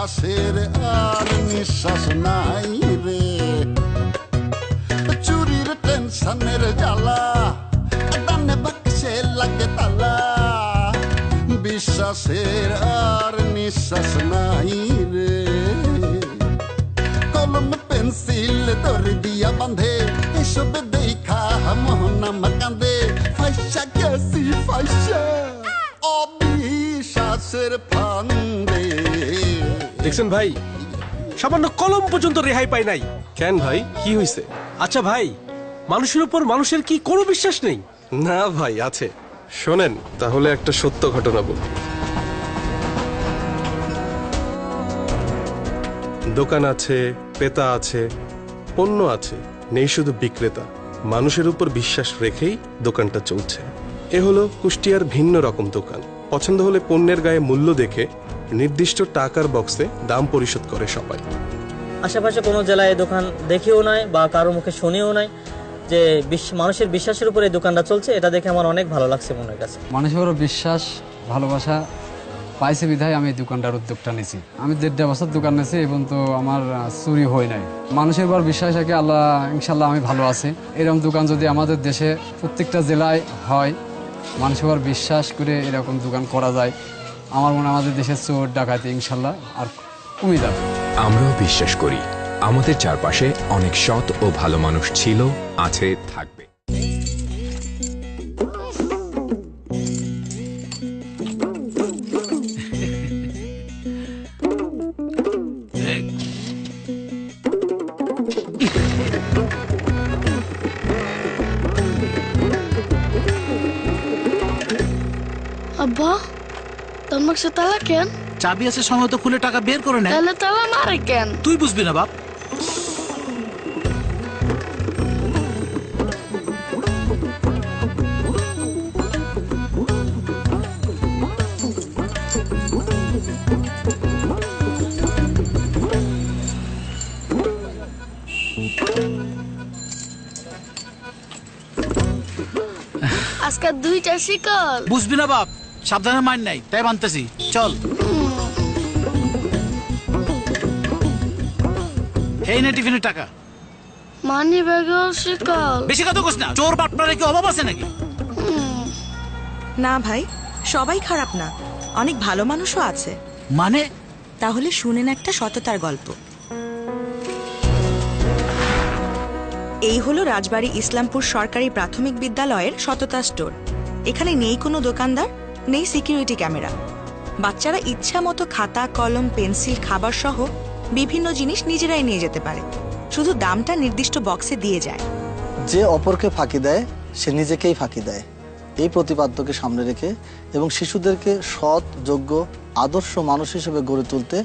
বিশ্বাসের আর নিঃশ্বাস নাই রে। চুরির টেনশনের জ্বালা ডানে বাক্সে লাগে তালা। বিশ্বাসের আর নিঃশ্বাস নাই রে। কলম, পেন্সিল, দড়ি দিয়া বাঁধে, এসব দেখা মোহন আমার কান্দে ফাইসা গেছি, ফাইসা। অবিশ্বাসের ফান্দে। দেখছেন ভাই? সামান্য কলম পর্যন্ত রেহাই পাই নাই। কেন ভাই? কি হয়েছে আচ্ছা ভাই মানুষের উপর মানুষের কি কোনো বিশ্বাস নেই? না ভাই আছে। শোনেন তাহলে একটা সত্য ঘটনা বলি। দোকান আছে পেতা আছে পণ্য আছে নেই শুধু বিক্রেতা। মানুষের উপর বিশ্বাস রেখেই দোকানটা চলছে। এ হলো কুষ্টিয়ার ভিন্ন রকম দোকান। পছন্দ হলে পণ্যের গায়ে মূল্য দেখে নির্দিষ্ট টাকার বক্সে দাম পরিশোধ করে সবাই। আশেপাশে কোনো জেলায় এই দোকান দেখেও নাই বা কারও মুখে শুনেও নাই যে মানুষের বিশ্বাসের উপর এই দোকানটা চলছে এটা দেখে আমার অনেক ভালো লাগছে মনের কাছে। মানুষের উপর বিশ্বাস ভালোবাসা পাইছে বিধায় আমি এই দোকানটার উদ্যোগটা নিয়েছি আমি দেড়টা বছর দোকান নিয়েছি এবং তো আমার চুরি হয় নাই। মানুষের উপর বিশ্বাস রাখে আল্লাহ ইনশাল্লাহ আমি ভালো আছি। এরকম দোকান যদি আমাদের দেশে প্রত্যেকটা জেলায় হয় মানুষের আবার বিশ্বাস করে এরকম দোকান করা যায়। আমার মনে আমাদের দেশের চোর, ডাকাতি, ইনশাল্লাহ, আর কমে যাবে আমরাও বিশ্বাস করি, আমাদের চারপাশে অনেক সৎ ও ভালো মানুষ ছিল, আছে, থাকবে। আব্বা তোর মাকসে তালা কেন? চাবি আছে সময় তো খুলে টাকা বের করে নেয়। তাহলে তালা মারে কেন? তুই বুঝবি না বাপ। আজকে দুইটা শিকল। বুঝবি না বাপ। সাবধানে মাইন নাই তাই বানতেছি। চল। এই নে টিফিনের টাকা। মানি ব্যাগেও শিকল বেশি কথা কোস না চোর বাটপারে কি অভাব আছে নাকি? না ভাই সবাই খারাপ না অনেক ভালো মানুষও আছে। মানে? তাহলে শুনেন একটা সততার গল্প। এই হলো রাজবাড়ী ইসলামপুর সরকারি প্রাথমিক বিদ্যালয়ের সততা স্টোর। এখানে নেই কোনো দোকানদার নেই সিকিউরিটি ক্যামেরা বাচ্চারা ইচ্ছা মতো খাতা, কলম, পেন্সিল, খাবার সহ বিভিন্ন জিনিস নিজেরাই নিয়ে যেতে পারে। শুধু দামটা নির্দিষ্ট বক্সে দিয়ে যায়। যে অপরকে ফাঁকি দেয়, সে নিজেকেই ফাঁকি দেয়। এই প্রতিপাদ্যকে সামনে রেখে এবং শিশুদেরকে সৎ, যোগ্য আদর্শ মানুষ হিসেবে গড়ে তুলতে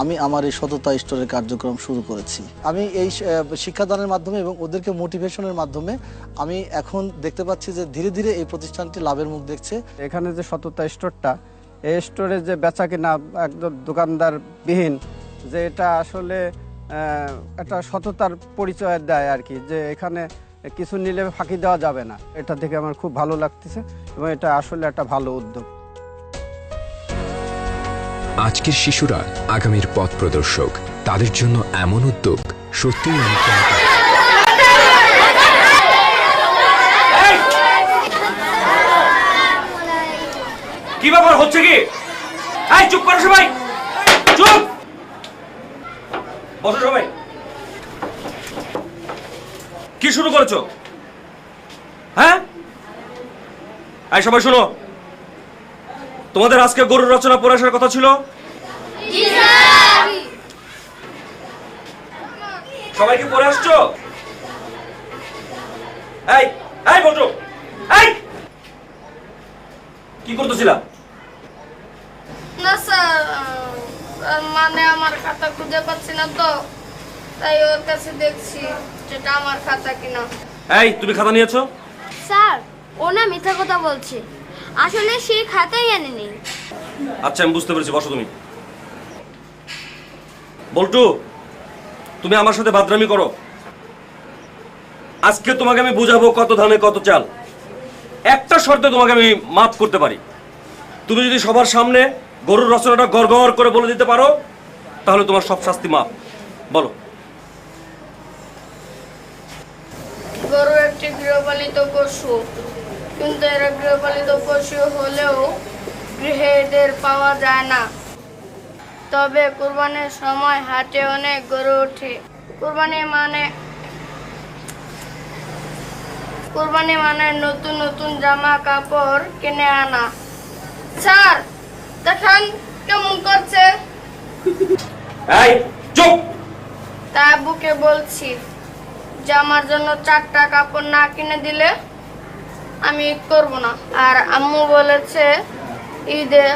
আমি আমার এই সততা স্টোরের কার্যক্রম শুরু করেছি। আমি এই শিক্ষাদানের মাধ্যমে এবং ওদেরকে মোটিভেশনের মাধ্যমে আমি এখন দেখতে পাচ্ছি যে ধীরে ধীরে এই প্রতিষ্ঠানটি লাভের মুখ দেখছে। এখানে যে সততা স্টোরটা এই স্টোরে যে বেচা কিনা একদম দোকানদার বিহীন যে এটা আসলে একটা সততার পরিচয় দেয় আর কি, যে এখানে কিছু নিলে ফাঁকি দেওয়া যাবে না। এটা থেকে আমার খুব ভালো লাগতেছে এবং এটা আসলে একটা ভালো উদ্যোগ। আজকের শিশুরা আগামীর পথ প্রদর্শক। তাদের জন্য এমন উদ্যোগ, সত্যিই অনুপ্রেরণা কি ব্যাপার, হচ্ছে কি? এই, চুপ করো সবাই! চুপ! বসো সবাই। কি শুরু করেছ? হ্যাঁ? এই, সবাই শোনো। তোমাদের আজকে গরুর রচনা পড়ে আসার কথা ছিল? সবাই কি পড়ে আসছো? এই এই বলছো এই! কি করতেছিলা? না স্যার মানে আমার খাতা খুঁজে পাচ্ছি না তো তাই ওর কাছে দেখছি যেটা আমার খাতা কিনা। এই তুমি খাতা নিয়েছো? স্যার ও না মিথ্যা কথা বলছে। আসলে সেই খাতাই আনেনি। আচ্ছা আমি বুঝতে পেরেছি বসো তুমি। বল্টু তুমি আমার সাথে বাদরামি করো। আজকে তোমাকে আমি বুঝাবো কত ধানে কত চাল। একটা শর্তে তোমাকে আমি মাফ করতে পারি। তুমি যদি সবার সামনে গরুর রচনাটা গড় গড় করে বলে দিতে পারো তাহলে তোমার সব শাস্তি মাপ বলো। গরু একটি গৃহপালিত পশু। কিন্তু এরা গৃহপালিত পশু হলেও গৃহে এদের পাওয়া যায় না। তবে কুরবানির সময় হাটে অনেক গরু ওঠে। কুরবানি মানে কুরবানি মানে নতুন নতুন জামা কাপড় কিনে আনা। স্যার দেখেন কেমন করছে। তা বুকে বলছি যে আমার জন্য চারটা কাপড় না কিনে দিলে আমি করব না। আর আম্মু বলেছে, ঈদে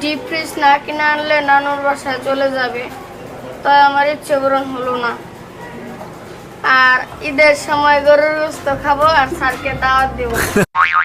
ডিপ ফ্রিজ না কিনে আনলে নানুর বাসায় চলে যাবে। তাই আমার ইচ্ছে পূরণ হলো না। আর ঈদের সময় গরুর গোস্ত খাব আর স্যারকে দাওয়াত দেবো।